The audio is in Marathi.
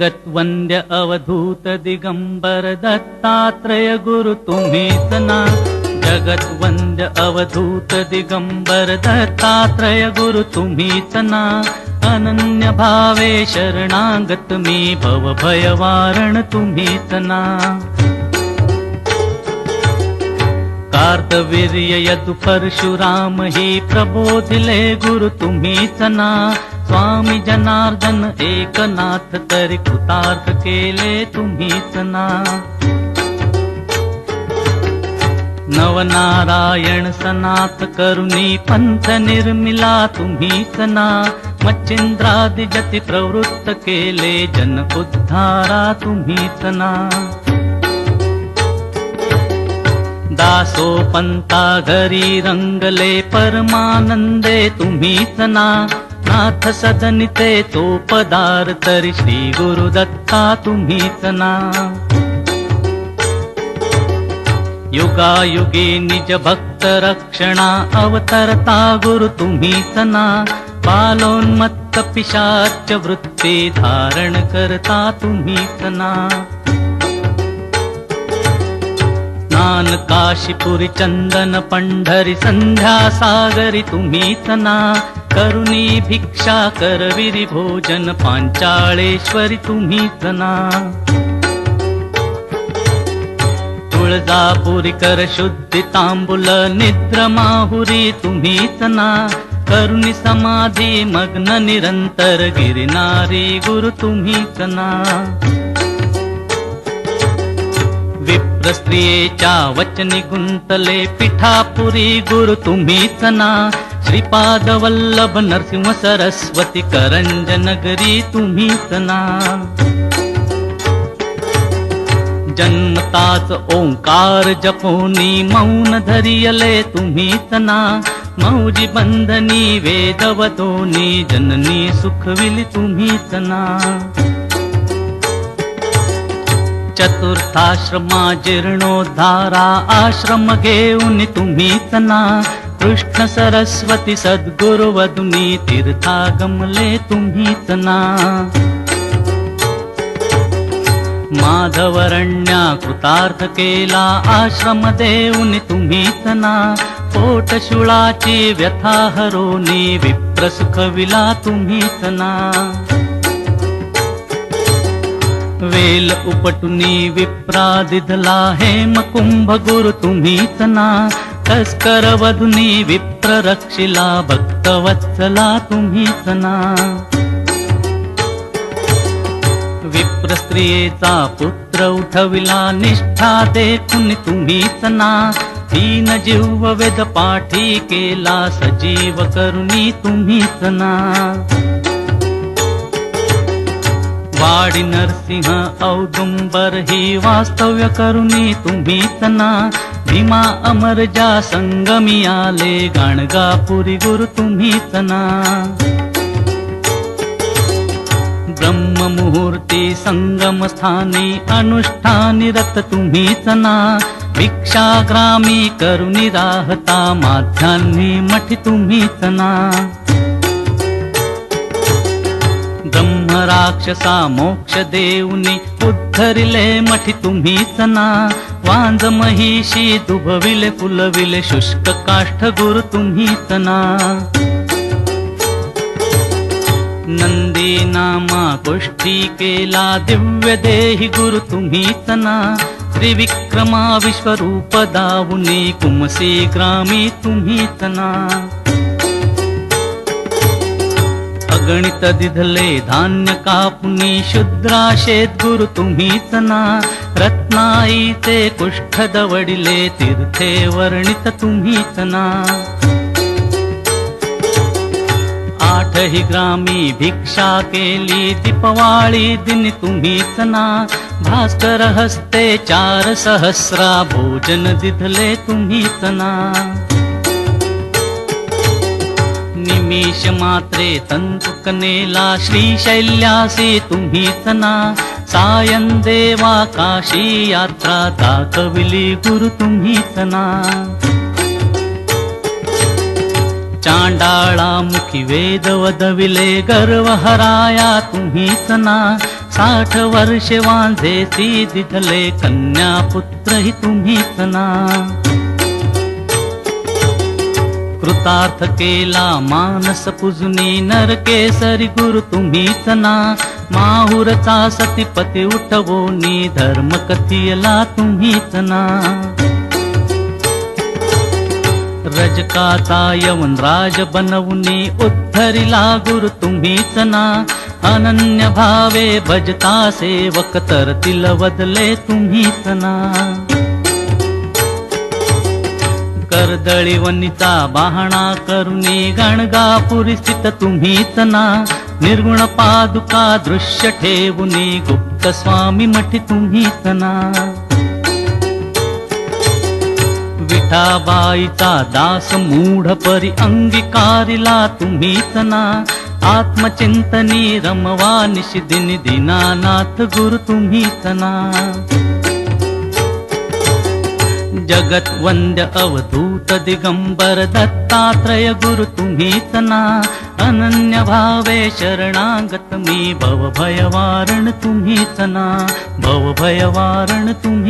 गतवंद्य अवधूत दिगंबर दत्तात्रय गुरु तुम्हीच ना जगतवंद्य अवधूत दिगंबर दत्तात्रय गुरु तुम्हीच ना अनन्य भावे शरणागत मी भव भयवारण तुम्हीच ना कार्तवीर्य यदु परशुराम हि प्रबोधिले गुरु तुम्हीच ना स्वामी जनार्दन एकनाथ तरी कृतार्थ केले तुम्हीच ना नवनारायण सनाथ करुणी पंथ निर्मिला तुम्हीच ना मच्छिंद्रादि जती प्रवृत्त केले जन उद्धारा तुम्हीच ना दासो पंता घरी रंगले परमानंदे तुम्हीच ना नाथ सदनिते तो पदार तरी श्री गुरुदत्ता तुम्हीच ना युगायुगी निज भक्त रक्षणा अवतरता गुरु तुम्हीच ना बालोन्मत्त पिशाच वृत्ती धारण करता तुम्हीच ना स्नान काशीपुरी चंदन पंढरी संध्या सागरी तुम्हीच ना करुणी भिक्षा करविरी भोजन पांचाळेश्वरी तुम्ही ना तुळजापुरी कर शुद्धी तांबुल निद्र माहुरी तुम्ही ना करुणी समाधी मग्न निरंतर गिरनारी गुरु तुम्ही ना विप्र स्त्रियेच्या वचनी गुंतले पिठापुरी गुरु तुम्ही ना श्रीपाद वल्लभ नरसिंह सरस्वती करंज नगरी तुम्हीच ना जन्मताच ओंकार जपोनी मौन धरियले तुम्हीच ना मौजी बंधनी वेदवतोनी जननी सुखविली तुम्हीच ना चतुर्थाश्रमा जीर्णोद्धारा आश्रम घेऊन तुम्हीच ना कृष्ण सरस्वती सद्गुरु वधुनी तीर्थागमले तुम्हीच ना. माधवरण्या कृतार्थ केला आश्रम देऊन तुम्हीच ना. पोटशुळाची व्यथा हरोनी विप्र सुखविला तुम्हीच ना. वेल उपटुनी विप्रा दिधला हेम कुंभ गुरु तुम्हीच ना. तस्कर वधुनी विप्र रक्षिला भक्तवत्सला तुम्हीच ना विप्र स्त्रियेचा पुत्र उठविला निष्ठा देखून तुम्हीच ना तीन जीव वेद पाठी केला सजीव करुणी तुम्हीच ना वाडी नरसिंह औदुंबर ही वास्तव्य करुणी तुम्हीच ना भीमा अमरजा संगमी आले गाणगापुरी गुरु तुम्हीच ना. ब्रह्म मुहूर्ती संगम स्थानी अनुष्ठानी रत तुम्हीच ना. भिक्षाग्रामी करुणी राहता माध्यान्ही मठ तुम्हीच ना. ब्रह्म राक्षसा मोक्ष देऊनी उद्धरिले मठ तुम्हीच ना. पांज महिषी दुभविले फुलविले शुष्क काष्ठ गुरु तुम्ही तना. नंदी नामा गोष्टी केला दिव्य देही गुरु तुम्ही तना. त्रिविक्रमा विश्वरूप दावुनी कुमसी ग्रामी तुम्ही तना. अगणित दिधले धान्य कापुनी शुद्राशेत गुरु तुम्ही तना. रत्नाईचे कुष्ठ दवडिले तीर्थे वर्णित तुम्हीच ना. आठही ग्रामी भिक्षा केली दीपवाळी दिन तुम्हीच ना. भास्कर हस्ते चार सहस्रा भोजन दिधले तुम्हीच ना. निमिष मात्रे तंतुकनेला श्रीशैल्यासी तुम्हीच ना. सायं देवा काशी यात्रा दाखविली गुरु तुम्हीच ना चांडाळा मुखी वेद वदविले गर्व हराया तुम्हीच ना साठ वर्षे वांझे ती दिधले कन्या पुत्र ही तुम्हीच ना कृतार्थ केला मानस पुजनी नरकेसरी गुरु तुम्हीच ना माहुरचा सतीपती उठवोनी धर्म कथियला तुम्हीच ना. रजकाचा यवन राज बनवूनी उद्धरिला गुरु तुम्हीच ना. अनन्य भावे भजता सेवक तरतील बदले तुम्हीच ना. कर्दळी वनिता बाहणा करुणी गणगापुरी स्थित तुम्हीच ना. निर्गुण पादुका दृश्य ठेवुनी गुप्त स्वामी मठी तुम्ही तना. विठाबाईचा दास मूढ परी अंगीकारिला तुम्ही तना. आत्मचिंतनी रमवा निशिदिन दिनानाथ गुरु तुम्ही तना. जगत वंद्य अवधूत दिगंबर दत्तात्रय गुरु तुम्ही तना. अनन्य भावे शरणागत मी भव भयवारण तुम्हीच ना भव भयवारण तुम्ही